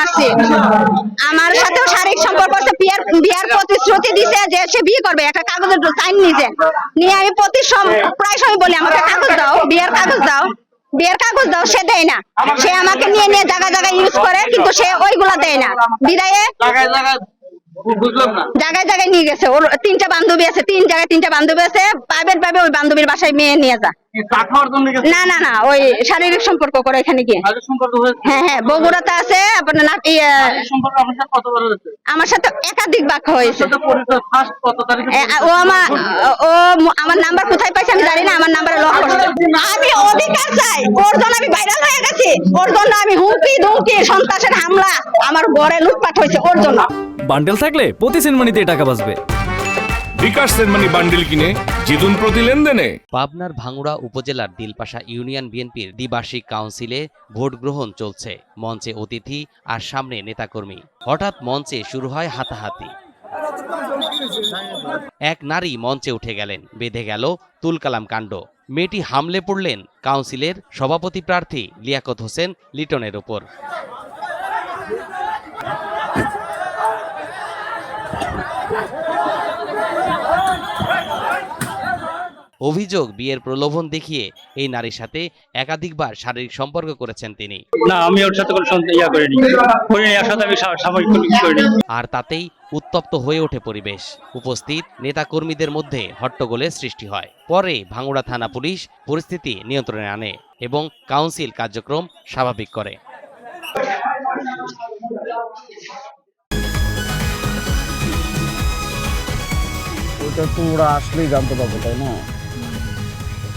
মারছি আমার সাথেও শারীরিক সম্পর্ক আছে বিয়ার বিয়ার প্রতিশ্রুতি দিছে যে সে বিয়ে করবে একটা কাগজের সাইন নিছে নিয়ে আমি প্রতি প্রায় সময় বলি আমাকে কাগজ দাও বিয়ের কাগজ দাও বিয়ের কাগজ দাও। সে দেয় না। সে আমাকে নিয়ে নিয়ে জায়গা জায়গায় ইউজ করে কিন্তু সে ওইগুলা দেয় না। বিদায়ে জায়গায় জায়গায় নিয়ে গেছে। ওর তিনটা বান্ধবী আছে তিন জায়গায় তিনটা বান্ধবী আছে। প্রাইভেট ভাবে ওই বান্ধবীর বাসায় মেয়ে নিয়ে যা। না না না ওই শারীরিক সম্পর্ক করে এখানে গিয়ে। হ্যাঁ হ্যাঁ বগুড়াতে আছে আপনার না- ইয়ে, আমার সাথে একাধিক বাক হয়েছে। ও আমার ও আমার নাম্বার কোথায় পাইছে আমি জানি না আমার নাম্বারে লক করছে। আমি অধিকার চাই ওর জন্য আমি ভাইরাল হয়ে গেছি ওর জন্য আমি হুমকি ধুমকি সন্ত্রাসের হামলা আমার ঘরে লুটপাট হয়েছে ওর জন্য। বান্ডেল থাকলে প্রতি সেনমানিতে টাকা বাঁচবে। বিকাশ সেনমানি বান্ডিল কিনে জিতুন প্রতি লেনদেনে। পাবনার ভাঙ্গুড়া উপজেলার দিলপাশা ইউনিয়ন বিএনপির দ্বিবার্ষিক কাউন্সিলে ভোট গ্রহণ চলছে। মঞ্চে অতিথি আর সামনে নেতাকর্মী। হঠাৎ মঞ্চে শুরু হয় হাতাহাতি। এক নারী মঞ্চে উঠে গেলেন। বেঁধে গেল তুলকালাম কাণ্ড। মেয়েটি হামলে পড়লেন কাউন্সিলের সভাপতি প্রার্থী লিয়াকত হোসেন লিটনের উপর। অভিযোগ বিয়ের প্রলোভন দেখিয়ে এই নারীর সাথে একাধিকবার শারীরিক সম্পর্ক করেছেন তিনি। না আমি ওর সাথে কোনো সন্দেহ ইয়া করিনি। করিনি এর সাথে আমি সাময়িক কোনো কিছু করিনি। আর তাতেই উত্তপ্ত হয়ে ওঠে পরিবেশ। উপস্থিত নেতাকর্মীদের মধ্যে হট্টগোলের সৃষ্টি হয়। পরে ভাঙ্গুড়া থানা পুলিশ পরিস্থিতি নিয়ন্ত্রণে আনে এবং কাউন্সিল কার্যক্রম স্বাভাবিক করে। ওটা তো ওরা আসলেই জানতে পারবে তাই না?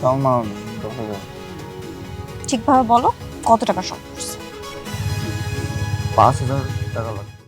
তাও না দশ হাজার ঠিকভাবে বলো কত টাকা শর্ট পড়ছে পাঁচ হাজার টাকা লাগবে।